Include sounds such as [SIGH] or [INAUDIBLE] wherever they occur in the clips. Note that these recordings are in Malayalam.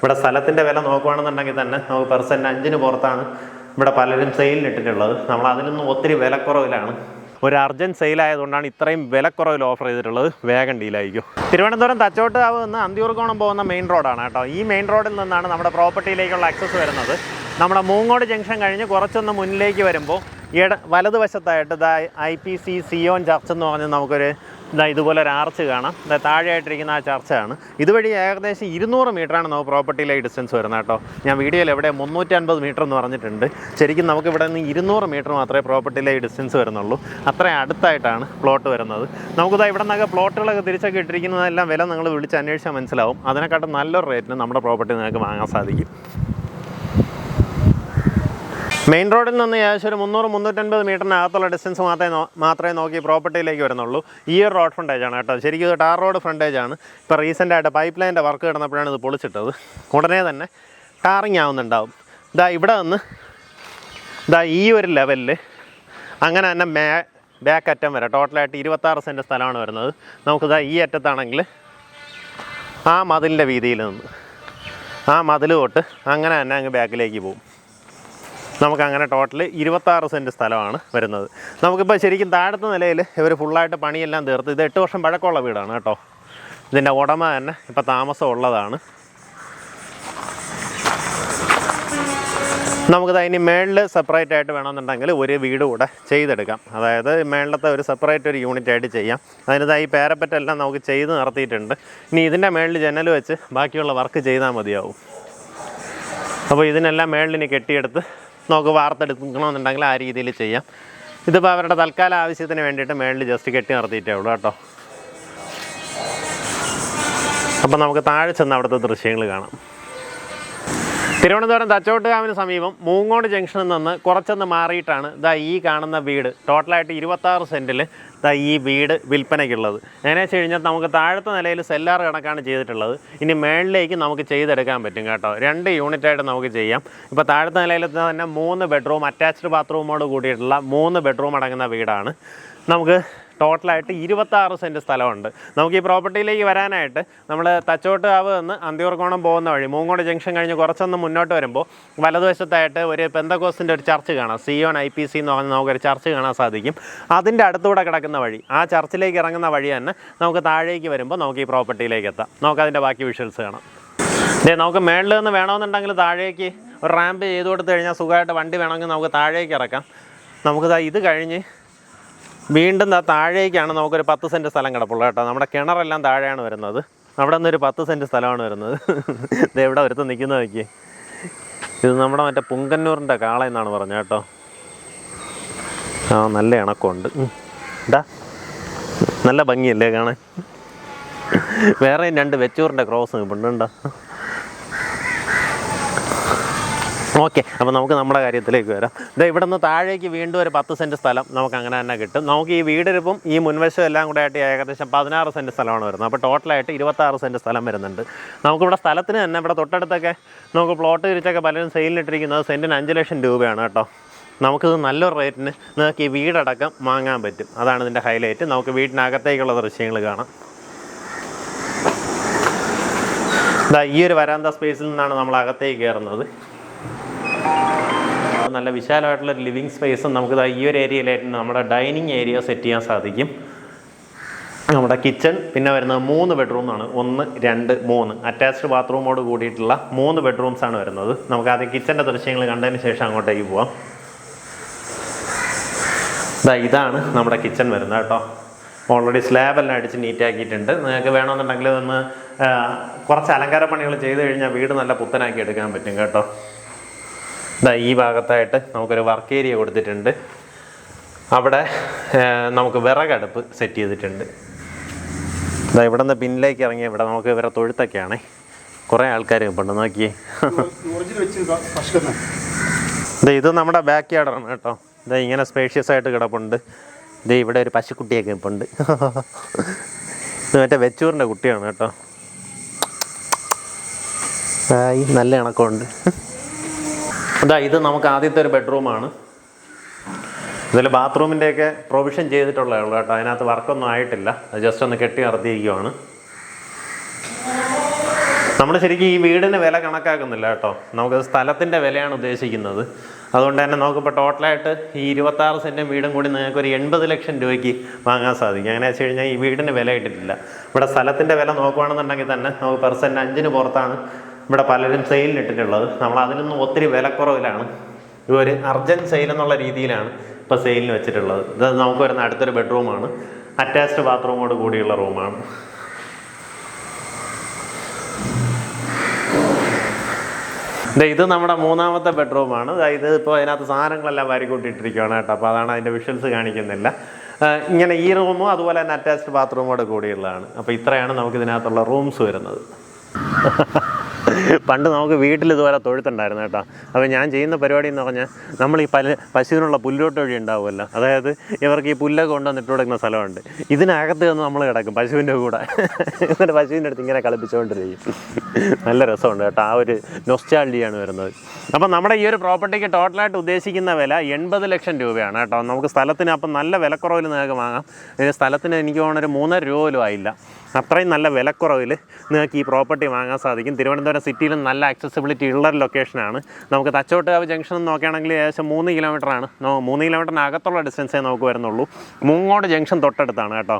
ഇവിടെ സ്ഥലത്തിന്റെ വില നോക്കുകയാണെന്നുണ്ടെങ്കിൽ തന്നെ നമുക്ക് പെർസെന്റ് അഞ്ചിന് പുറത്താണ് ഇവിടെ പലരും സെയിലിനിട്ടിട്ടുള്ളത് നമ്മൾ അതിനൊന്നും ഒത്തിരി വിലക്കുറവിലാണ്. ഒരു അർജന്റ് സെയിലായതുകൊണ്ടാണ് ഇത്രയും വിലക്കുറവിൽ ഓഫർ ചെയ്തിട്ടുള്ളത്. വേഗം ഡീലായിരിക്കും തിരുവനന്തപുരം തച്ചോട്ടുകാവ് നിന്ന് അന്തിയൂർക്കോണം പോകുന്ന മെയിൻ റോഡാണ് കേട്ടോ. ഈ മെയിൻ റോഡിൽ നിന്നാണ് നമ്മുടെ പ്രോപ്പർട്ടിയിലേക്കുള്ള ആക്സസ് വരുന്നത്. നമ്മുടെ മൂങ്ങോട് ജംഗ്ഷൻ കഴിഞ്ഞ് കുറച്ചൊന്ന് മുന്നിലേക്ക് വരുമ്പോൾ ഇട വലതുവശത്തായിട്ട് I P C Zion church എന്ന് പറഞ്ഞ് നമുക്കൊരു ഇതാ ഇതുപോലെ ഒരു ആർച്ച് കാണാം. ദാ താഴെയായിട്ടിരിക്കുന്ന ആ ചർച്ചയാണ്. ഇതുവഴി ഏകദേശം ഇരുന്നൂറ് മീറ്ററാണ് നമുക്ക് പ്രോപ്പർട്ടിയിലെ ഡിസ്റ്റൻസ് വരുന്നത് കേട്ടോ. ഞാൻ വീഡിയോയിൽ എവിടെ മുന്നൂറ്റി അൻപത് മീറ്റർ എന്ന് പറഞ്ഞിട്ടുണ്ട്. ശരിക്കും നമുക്ക് ഇവിടെ നിന്ന് ഇരുന്നൂറ് മീറ്റർ മാത്രമേ പ്രോപ്പർട്ടിയിലെ ഡിസ്റ്റൻസ് വരുന്നുള്ളൂ. അത്രയും അടുത്തായിട്ടാണ് പ്ലോട്ട് വരുന്നത്. നമുക്കിതാ ഇവിടെ നിന്നൊക്കെ പ്ലോട്ടുകളൊക്കെ തിരിച്ചൊക്കെ ഇട്ടിരിക്കുന്നതെല്ലാം വില നിങ്ങൾ വിളിച്ച് അന്വേഷിച്ചാൽ മനസ്സിലാവും. അതിനെക്കാട്ടും നല്ലൊരു റേറ്റിന് നമ്മുടെ പ്രോപ്പർട്ടി നിങ്ങൾക്ക് വാങ്ങാൻ സാധിക്കും. മെയിൻ റോഡിൽ നിന്ന് ഏകദേശം ഒരു മുന്നൂറ് മുന്നൂറ്റൻപത് മീറ്ററിനകത്തുള്ള ഡിസ്റ്റൻസ് മാത്രമേ മാത്രമേ നോക്കി പ്രോപ്പർട്ടിയിലേക്ക് വരുന്നുള്ളൂ. ഈ ഒരു റോഡ് ഫ്രണ്ടേജ് ആണ് കേട്ടോ. ശരിക്കും ഇത് ടാർ റോഡ് ഫ്രണ്ടേജ് ആണ്. ഇപ്പോൾ റീസെന്റായിട്ട് പൈപ്പ് ലൈന്റെ വർക്ക് കിടന്നപ്പോഴാണ് ഇത് പൊളിച്ചിട്ടത്. ഉടനെ തന്നെ ടാറിങ് ആവുന്നുണ്ടാവും. ഇതാ ഇവിടെ നിന്ന് ഇതാ ഈ ഒരു ലെവലിൽ അങ്ങനെ തന്നെ മേ ബാക്ക് അറ്റം വരെ ടോട്ടലായിട്ട് ഇരുപത്താറ് സെന്റ് സ്ഥലമാണ് വരുന്നത്. നമുക്കിതാ ഈ അറ്റത്താണെങ്കിൽ ആ മതിലിന്റെ വീതിയിൽ നിന്ന് ആ മതിൽ തൊട്ട് അങ്ങനെ തന്നെ അങ്ങ് ബാക്കിലേക്ക് പോകും. നമുക്ക് അങ്ങനെ ടോട്ടൽ ഇരുപത്താറ് സെന്റ് സ്ഥലമാണ് വരുന്നത്. നമുക്കിപ്പോൾ ശരിക്കും താഴത്തെ നിലയിൽ ഇവർ ഫുള്ളായിട്ട് പണിയെല്ലാം തീർത്ത്. ഇത് എട്ട് വർഷം പഴക്കമുള്ള വീടാണ് കേട്ടോ. ഇതിന്റെ ഉടമ തന്നെ ഇപ്പോൾ താമസം ഉള്ളതാണ് നമുക്കിത് അതിന് മേളിൽ സെപ്പറേറ്റ് ആയിട്ട് വേണമെന്നുണ്ടെങ്കിൽ ഒരു വീട് കൂടെ ചെയ്തെടുക്കാം. അതായത് മേളിലത്തെ ഒരു സെപ്പറേറ്റ് ഒരു യൂണിറ്റ് ആയിട്ട് ചെയ്യാം. അതിനത് ഈ പേരപ്പറ്റെല്ലാം നമുക്ക് ചെയ്ത് നിർത്തിയിട്ടുണ്ട് ഇനി ഇതിന്റെ മേളിൽ ജനൽ വെച്ച് ബാക്കിയുള്ള വർക്ക് ചെയ്താൽ മതിയാവും. അപ്പോൾ ഇതിനെല്ലാം മേളിൽ ഇനി കെട്ടിയെടുത്ത് നമുക്ക് വാർത്തെടുക്കണമെന്നുണ്ടെങ്കിൽ ആ രീതിയിൽ ചെയ്യാം. ഇതിപ്പോൾ അവരുടെ തൽക്കാല ആവശ്യത്തിന് വേണ്ടിയിട്ട് മേളിൽ ജസ്റ്റ് കെട്ടി നിർത്തിയിട്ടേ ഉള്ളൂ കേട്ടോ. അപ്പം നമുക്ക് താഴെ ചെന്ന് അവിടുത്തെ ദൃശ്യങ്ങൾ കാണാം. തിരുവനന്തപുരം തച്ചോട്ടുകാവിന് സമീപം മൂങ്ങോട് ജംഗ്ഷനിൽ നിന്ന് കുറച്ചൊന്ന് മാറിയിട്ടാണ് ഇതാ ഈ കാണുന്ന വീട്. ടോട്ടലായിട്ട് ഇരുപത്താറ് സെന്റിൽ ഈ വീട് വിൽപ്പനയ്ക്കുള്ളത്. എങ്ങനെയാണെന്ന് വെച്ച് കഴിഞ്ഞാൽ നമുക്ക് താഴത്തെ നിലയിൽ സെല്ലാർ കണക്കാണ് ചെയ്തിട്ടുള്ളത്. ഇനി മേളിലേക്ക് നമുക്ക് ചെയ്തെടുക്കാൻ പറ്റും കേട്ടോ. രണ്ട് യൂണിറ്റായിട്ട് നമുക്ക് ചെയ്യാം. ഇപ്പോൾ താഴത്തെ നിലയിൽ തന്നെ മൂന്ന് ബെഡ്റൂം അറ്റാച്ച്ഡ് ബാത്റൂമോട് കൂടിയിട്ടുള്ള മൂന്ന് ബെഡ്റൂം അടങ്ങുന്ന വീടാണ്. നമുക്ക് ടോട്ടലായിട്ട് ഇരുപത്താറ് സെന്റ് സ്ഥലമുണ്ട്. നമുക്ക് ഈ പ്രോപ്പർട്ടിയിലേക്ക് വരാനായിട്ട് നമ്മൾ തച്ചോട്ടുകാവ് നിന്ന് അന്തിയൂർക്കോണം പോകുന്ന വഴി മൂങ്ങോട് ജംഗ്ഷൻ കഴിഞ്ഞ് കുറച്ചൊന്ന് മുന്നോട്ട് വരുമ്പോൾ വലതുവശത്തായിട്ട് ഒരു പെന്തക്കോസിന്റെ ഒരു ചർച്ച് കാണാം. സിയോൺ ഐ പി സി എന്ന് പറഞ്ഞ് നമുക്കൊരു ചർച്ച് കാണാൻ സാധിക്കും. അതിന്റെ അടുത്തൂടെ കിടക്കുന്ന വഴി ആ ചർച്ചിലേക്ക് ഇറങ്ങുന്ന വഴി തന്നെ നമുക്ക് താഴേക്ക് വരുമ്പോൾ നമുക്ക് ഈ പ്രോപ്പർട്ടിയിലേക്ക് എത്താം. നമുക്ക് അതിന്റെ ബാക്കി വിഷ്വൽസ് കാണാം. ഇതേ നമുക്ക് മേളിൽ നിന്ന് വേണമെന്നുണ്ടെങ്കിൽ താഴേക്ക് ഒരു റാമ്പ് ചെയ്ത് കൊടുത്തു കഴിഞ്ഞാൽ സുഖമായിട്ട് വണ്ടി വേണമെങ്കിൽ നമുക്ക് താഴേക്ക് ഇറക്കാം. നമുക്കിതാ ഇത് കഴിഞ്ഞ് വീണ്ടും ആ താഴേക്കാണ് നമുക്കൊരു പത്ത് സെന്റ് സ്ഥലം കിടപ്പുള്ളത് കേട്ടോ. നമ്മുടെ കിണറെല്ലാം താഴെയാണ് വരുന്നത്. അവിടെ നിന്നൊരു പത്ത് സെന്റ് സ്ഥലമാണ് വരുന്നത്. [LAUGHS] ഇത് എവിടെ ഒരുത്ത് നിൽക്കുന്ന നോക്കി ഇത് നമ്മുടെ മറ്റേ പുങ്കന്നൂറിന്റെ കാള എന്നാണ് പറഞ്ഞത് കേട്ടോ. ആ നല്ല ഇണക്കമുണ്ട്. ഇതാ നല്ല ഭംഗിയല്ലേ കാണാൻ? വേറെയും രണ്ട് വെച്ചൂറിന്റെ ക്രോസ് നിൽപ്പുണ്ടുണ്ടോ ഓക്കെ അപ്പോൾ നമുക്ക് നമ്മുടെ കാര്യത്തിലേക്ക് വരാം. ഇത് ഇവിടെ നിന്ന് താഴേക്ക് വീണ്ടും ഒരു പത്ത് സെന്റ് സ്ഥലം നമുക്ക് അങ്ങനെ തന്നെ കിട്ടും. നമുക്ക് ഈ വീടിരിപ്പം ഈ മുൻവശം എല്ലാം കൂടെ ആയിട്ട് ഏകദേശം പതിനാറ് സെന്റ് സ്ഥലമാണ് വരുന്നത്. അപ്പോൾ ടോട്ടലായിട്ട് ഇരുപത്താറ് സെന്റ് സ്ഥലം വരുന്നുണ്ട്. നമുക്കിവിടെ സ്ഥലത്തിന് തന്നെ ഇവിടെ തൊട്ടടുത്തൊക്കെ നമുക്ക് പ്ലോട്ട് തിരിച്ചൊക്കെ പലരും സെയിലിട്ടിരിക്കുന്നത് സെന്റിന് അഞ്ച് ലക്ഷം രൂപയാണ് കേട്ടോ. നമുക്കിത് നല്ലൊരു റേറ്റിന് നിങ്ങൾക്ക് ഈ വീടടക്കം വാങ്ങാൻ പറ്റും. അതാണ് ഇതിന്റെ ഹൈലൈറ്റ് നമുക്ക് വീടിനകത്തേക്കുള്ള ദൃശ്യങ്ങൾ കാണാം. ഇതാ ഈ ഒരു വരാന്ത സ്പേസിൽ നിന്നാണ് നമ്മൾ അകത്തേക്ക് കയറുന്നത്. നല്ല വിശാലമായിട്ടുള്ള ഒരു ലിവിങ് സ്പേസും നമുക്ക് ഈ ഒരു ഏരിയയിലായിട്ട് നമ്മുടെ ഡൈനിങ് ഏരിയ സെറ്റ് ചെയ്യാൻ സാധിക്കും. നമ്മുടെ കിച്ചൺ പിന്നെ വരുന്നത് മൂന്ന് ബെഡ്റൂമാണ് ഒന്ന് രണ്ട് മൂന്ന്. അറ്റാച്ച്ഡ് ബാത്റൂമോട് കൂടിയിട്ടുള്ള മൂന്ന് ബെഡ്റൂംസ് ആണ് വരുന്നത്. നമുക്ക് ആദ്യം കിച്ചന്റെ ദൃശ്യങ്ങൾ കണ്ടതിന് ശേഷം അങ്ങോട്ടേക്ക് പോവാം. ദാ ഇതാണ് നമ്മുടെ കിച്ചൺ വരുന്നത് കേട്ടോ. ഓൾറെഡി സ്ലാബ് എല്ലാം അടിച്ച് നീറ്റാക്കിയിട്ടുണ്ട് നിങ്ങൾക്ക് വേണമെന്നുണ്ടെങ്കിൽ ഒന്ന് കുറച്ച് അലങ്കാര പണികൾ ചെയ്ത് കഴിഞ്ഞാൽ വീട് നല്ല പുത്തനാക്കി എടുക്കാൻ പറ്റും കേട്ടോ. ദാ ഈ ഭാഗത്തായിട്ട് നമുക്കൊരു വർക്ക് ഏരിയ കൊടുത്തിട്ടുണ്ട്. അവിടെ നമുക്ക് വിറകടുപ്പ് സെറ്റ് ചെയ്തിട്ടുണ്ട്. ദാ ഇവിടെ നിന്ന് പിന്നിലേക്ക് ഇറങ്ങി ഇവിടെ നമുക്ക് ഇവരെ തൊഴുത്തൊക്കെയാണ്. കുറേ ആൾക്കാർ പണ്ട് നോക്കിയേ. ഇതാ ഇത് നമ്മുടെ ബാക്ക് യാർഡാണ് കേട്ടോ. ദേ ഇങ്ങനെ സ്പേഷ്യസ് ആയിട്ട് കിടപ്പുണ്ട്. ദേ ഇവിടെ ഒരു പശുക്കുട്ടിയൊക്കെ ഇപ്പുണ്ട്. ഇത് മറ്റേ വെച്ചൂറിന്റെ കുട്ടിയാണ് കേട്ടോ. ആയി നല്ല ഇണക്കമുണ്ട്. അതാ ഇത് നമുക്ക് ആദ്യത്തെ ഒരു ബെഡ്റൂമാണ് ഇതിൽ ബാത്റൂമിന്റെയൊക്കെ പ്രൊവിഷൻ ചെയ്തിട്ടുള്ളതേ ഉള്ളൂ കേട്ടോ. അതിനകത്ത് വർക്കൊന്നും ആയിട്ടില്ല. അത് ജസ്റ്റ് ഒന്ന് കെട്ടി നിർത്തിയിരിക്കുവാണ്. നമ്മൾ ശരിക്കും ഈ വീടിന് വില കണക്കാക്കുന്നില്ല കേട്ടോ. നമുക്ക് സ്ഥലത്തിന്റെ വിലയാണ് ഉദ്ദേശിക്കുന്നത്. അതുകൊണ്ട് തന്നെ നമുക്കിപ്പോൾ ടോട്ടലായിട്ട് ഈ ഇരുപത്താറ് സെന്റും വീടും കൂടി നിങ്ങൾക്ക് ഒരു എൺപത് ലക്ഷം രൂപയ്ക്ക് വാങ്ങാൻ സാധിക്കും. അങ്ങനെ വെച്ച് കഴിഞ്ഞാൽ ഈ വീടിന് വില ഇട്ടിട്ടില്ല ഇവിടെ സ്ഥലത്തിന്റെ വില നോക്കുകയാണെന്നുണ്ടെങ്കിൽ തന്നെ നമുക്ക് പെർസെന്റ് അഞ്ചിന് പുറത്താണ് ഇവിടെ പലരും സെയിലിന് ഇട്ടിട്ടുള്ളത്. നമ്മൾ അതിൽ നിന്നും ഒത്തിരി വിലക്കുറവിലാണ്. ഒരു അർജന്റ് സെയിൽ എന്നുള്ള രീതിയിലാണ് ഇപ്പോൾ സെയിലിന് വെച്ചിട്ടുള്ളത്. ഇത് നമുക്ക് വരുന്ന അടുത്തൊരു ബെഡ്റൂമാണ് അറ്റാച്ച്ഡ് ബാത്റൂമോട് കൂടിയുള്ള റൂമാണ് ഇത് നമ്മുടെ മൂന്നാമത്തെ ബെഡ്റൂമാണ് ഇത് ഇപ്പോൾ അതിനകത്ത് സാധനങ്ങളെല്ലാം വാരിക്കൂട്ടിയിട്ടിരിക്കുകയാണ് കേട്ടോ. അപ്പോൾ അതാണ് അതിന്റെ വിഷ്വൽസ് കാണിക്കുന്നില്ല. ഇങ്ങനെ ഈ റൂമും അതുപോലെ തന്നെ അറ്റാച്ച്ഡ് ബാത്റൂമോട് കൂടിയുള്ളതാണ്. അപ്പോൾ ഇത്രയാണ് നമുക്ക് ഇതിനകത്തുള്ള റൂംസ് വരുന്നത്. [LAUGHS] പണ്ട് നമുക്ക് വീട്ടിൽ ഇതുപോലെ തൊഴുത്തുണ്ടായിരുന്നു കേട്ടോ. അപ്പോൾ ഞാൻ ചെയ്യുന്ന പരിപാടി എന്ന് പറഞ്ഞാൽ നമ്മൾ ഈ പല പശുവിനുള്ള പുല്ലോട്ട് വഴി ഉണ്ടാവുമല്ലോ. അതായത് ഇവർക്ക് ഈ പുല്ലൊക്കെ കൊണ്ടുവന്നിട്ട് കൊടുക്കുന്ന സ്ഥലമുണ്ട്. ഇതിനകത്ത് നിന്ന് നമ്മൾ കിടക്കും പശുവിന്റെ കൂടെ. എന്നിട്ട് പശുവിന്റെ അടുത്ത് ഇങ്ങനെ കളിപ്പിച്ചുകൊണ്ടിരിക്കും. നല്ല രസമുണ്ട് കേട്ടോ. ആ ഒരു നൊസ്റ്റാൾഡിയാണ് വരുന്നത്. അപ്പം നമ്മുടെ ഈ ഒരു പ്രോപ്പർട്ടിക്ക് ടോട്ടലായിട്ട് ഉദ്ദേശിക്കുന്ന വില എൺപത് ലക്ഷം രൂപയാണ് കേട്ടോ. നമുക്ക് സ്ഥലത്തിന് അപ്പം നല്ല വിലക്കുറവിൽ നിങ്ങൾക്ക് വാങ്ങാം. സ്ഥലത്തിന് എനിക്ക് തോന്നുന്നു ഒരു മൂന്നര രൂപ പോലും ആയില്ല. അത്രയും നല്ല വിലക്കുറവിൽ നിങ്ങൾക്ക് ഈ പ്രോപ്പർട്ടി വാങ്ങാൻ സാധിക്കും. തിരുവനന്തപുരം സിറ്റിയിൽ നല്ല ആക്സസിബിലിറ്റി ഉള്ള ലൊക്കേഷനാണ് നമുക്ക് തച്ചോട്ടുകാവ് ജംഗ്ഷൻ നോക്കുകയാണെങ്കിൽ ഏകദേശം മൂന്ന് കിലോമീറ്ററാണ് മൂന്ന് കിലോമീറ്ററിനകത്തുള്ള ഡിസ്റ്റൻസേ നമുക്ക് വരുന്നുള്ളൂ. മൂങ്ങോട് ജംഗ്ഷൻ തൊട്ടടുത്താണ് കേട്ടോ.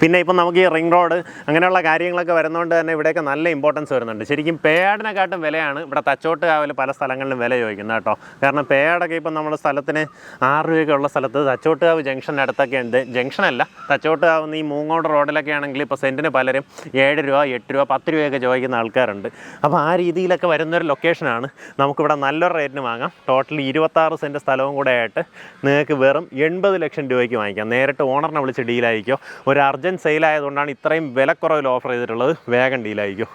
പിന്നെ ഇപ്പം നമുക്ക് ഈ റിംഗ് റോഡ് അങ്ങനെയുള്ള കാര്യങ്ങളൊക്കെ വരുന്നതുകൊണ്ട് തന്നെ ഇവിടെയൊക്കെ നല്ല ഇമ്പോർട്ടൻസ് വരുന്നുണ്ട്. ശരിക്കും പേടിനെക്കാട്ടും വിലയാണ് ഇവിടെ തച്ചോട്ട് കാവിൽ പല സ്ഥലങ്ങളിലും വില ചോദിക്കുന്നത് കേട്ടോ. കാരണം പേടൊക്കെ ഇപ്പം നമ്മുടെ സ്ഥലത്തിന് ആറ് രൂപയൊക്കെ ഉള്ള സ്ഥലത്ത് തച്ചോട്ടുകാവ് ജംഗ്ഷന്റെ അടുത്തൊക്കെ ഉണ്ട്. ജംഗ്ഷനല്ല തച്ചോട്ടുകാവ് ഈ മൂങ്ങോട് റോഡിലൊക്കെ ആണെങ്കിൽ ഇപ്പോൾ സെന്റിന് പലരും ഏഴ് രൂപ എട്ട് രൂപ പത്ത് രൂപയൊക്കെ ചോദിക്കുന്ന ആൾക്കാരുണ്ട്. അപ്പോൾ ആ രീതിയിലൊക്കെ വരുന്നൊരു ലൊക്കേഷനാണ് നമുക്കിവിടെ നല്ലൊരു റേറ്റിന് വാങ്ങാം. ടോട്ടൽ ഇരുപത്താറ് സെന്റ് സ്ഥലവും കൂടെ ആയിട്ട് നിങ്ങൾക്ക് വെറും എൺപത് ലക്ഷം രൂപയ്ക്ക് വാങ്ങിക്കാം. നേരിട്ട് ഓണറിനെ വിളിച്ച് ഡീലായിരിക്കോ ഒരു അർജന്റ് സെയിലായതുകൊണ്ടാണ് ഇത്രയും വിലക്കുറവിൽ ഓഫർ ചെയ്തിട്ടുള്ളത്. വേഗം ഡീലായിരിക്കും